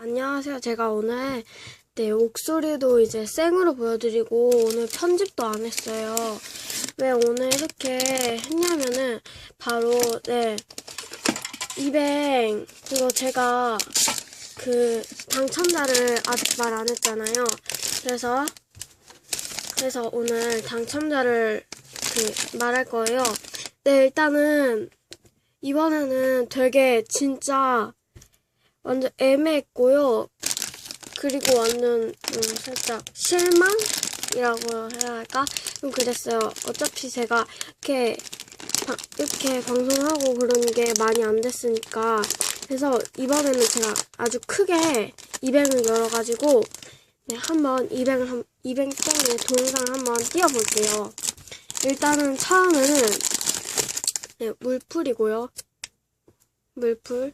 안녕하세요. 제가 오늘 네, 목소리도 이제 생으로 보여드리고 오늘 편집도 안 했어요. 왜 오늘 이렇게 했냐면은 바로 네, 200 그거 제가 그 당첨자를 아직 말 안 했잖아요. 그래서 그래서 오늘 당첨자를 그 말할 거예요. 네, 일단은 이번에는 되게 진짜 완전 애매했고요. 그리고 완전 음, 살짝 실망이라고 해야 할까? 좀 그랬어요. 어차피 제가 이렇게 바- 이렇게 방송하고 그런 게 많이 안 됐으니까 그래서 이번에는 제가 아주 크게 200을 열어가지고 네, 한번 200을 한 200장의 동영상을 한번 띄워볼게요. 일단은 처음에는 네, 물풀이고요. 물풀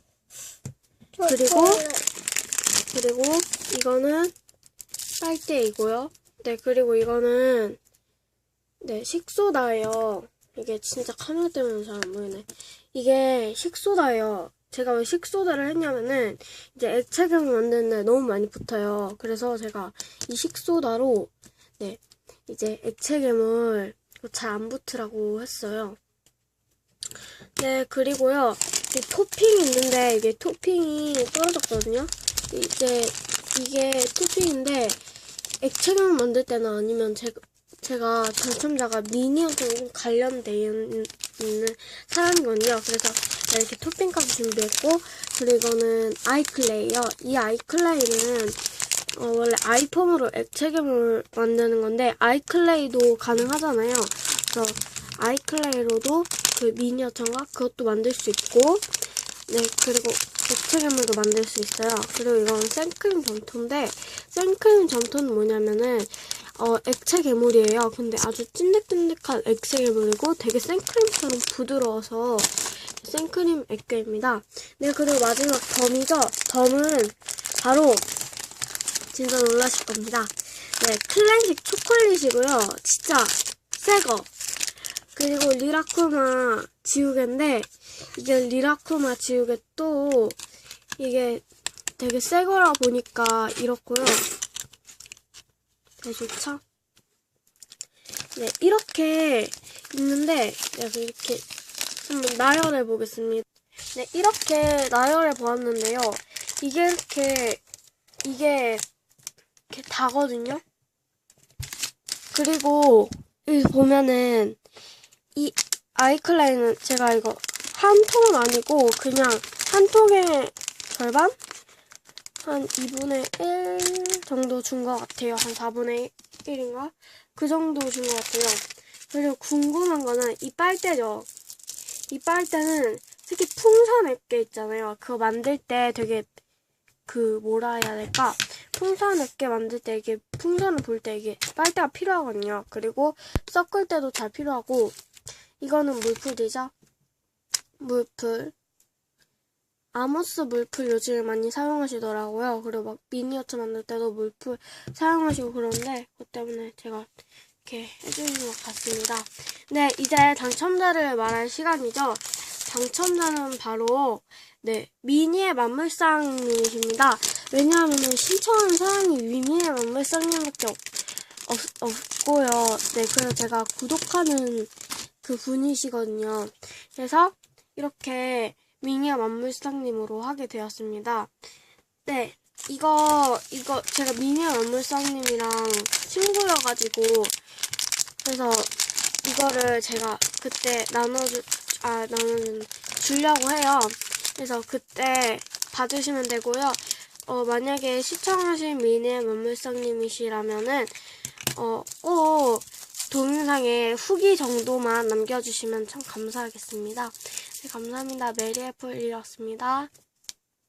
그리고 그리고 이거는 빨대이고요. 네, 그리고 이거는 네, 식소다예요. 이게 진짜 카메라 때문에 잘 안 보이네. 이게 식소다예요. 제가 왜 식소다를 했냐면은 이제 액체감을 만드는데 너무 많이 붙어요. 그래서 제가 이 식소다로 네, 이제 액체감을 잘안 붙으라고 했어요. 네, 그리고요. 이 토핑이 있는데 이게 토핑이 떨어졌거든요. 이제 이게 토핑인데 액체감 만들 때나 아니면 제가 제가 당첨자가 미니어처럼 관련돼 있는 사람이거든요. 그래서 이렇게 토핑까지 준비했고 그리고 이거는 아이클레이요. 이 아이클레이는 어, 원래 아이폼으로 액체감을 만드는 건데 아이클레이도 가능하잖아요. 그래서 아이클레이로도 그 미니어처인가 그것도 만들 수 있고 네 그리고 액체괴물도 만들 수 있어요. 그리고 이건 생크림 점토인데 생크림 점토는 뭐냐면은 어 액체 괴물이에요. 근데 아주 찐득찐득한 액체 괴물이고 되게 생크림처럼 부드러워서 생크림 액괴입니다. 네 그리고 마지막 덤이죠. 덤은 바로 진짜 놀라실 겁니다. 네 클래식 초콜릿이고요. 진짜 새거. 그리고 리라쿠마 지우개인데 이게 리라쿠마 지우개 또 이게 되게 새 거라 보니까 이렇고요. 되게 좋죠? 네, 이렇게 있는데 내가 이렇게 한번 나열해 보겠습니다. 네, 이렇게 나열해 보았는데요. 이게 이렇게 이게 이렇게 다거든요. 그리고 여기 보면은 이 아이클라이는 제가 이거 한 통은 아니고 그냥 한 통의 절반? 한 2분의 1 정도 준 것 같아요. 한 4분의 1인가? 그 정도 준 것 같아요. 그리고 궁금한 거는 이 빨대죠. 이 빨대는 특히 풍선 앱게 있잖아요. 그거 만들 때 되게 그 뭐라 해야 될까? 풍선 앱게 만들 때 이게 풍선을 볼 때 이게 빨대가 필요하거든요. 그리고 섞을 때도 잘 필요하고 이거는 물풀이죠. 물풀. 아모스 물풀 요즘에 많이 사용하시더라고요. 그리고 막 미니어처 만들 때도 물풀 사용하시고 그러는데 그것 때문에 제가 이렇게 해주는 것 같습니다. 네, 이제 당첨자를 말할 시간이죠. 당첨자는 바로 네 미니의 만물상님이십니다. 왜냐하면 신청한 사람이 미니의 만물상님밖에 없, 없, 없고요. 네, 그래서 제가 구독하는 그 분이시거든요. 그래서 이렇게 미니어 만물상님으로 하게 되었습니다. 네, 이거 이거 제가 미니어 만물상님이랑 친구여가지고 그래서 이거를 제가 그때 나눠주 아 나눠 주려고 해요. 그래서 그때 받으시면 되고요. 어 만약에 시청하신 미니어 만물상님이시라면은 어 꼭 동영상에 후기 정도만 남겨주시면 참 감사하겠습니다. 네, 감사합니다. 메리 애플이었습니다.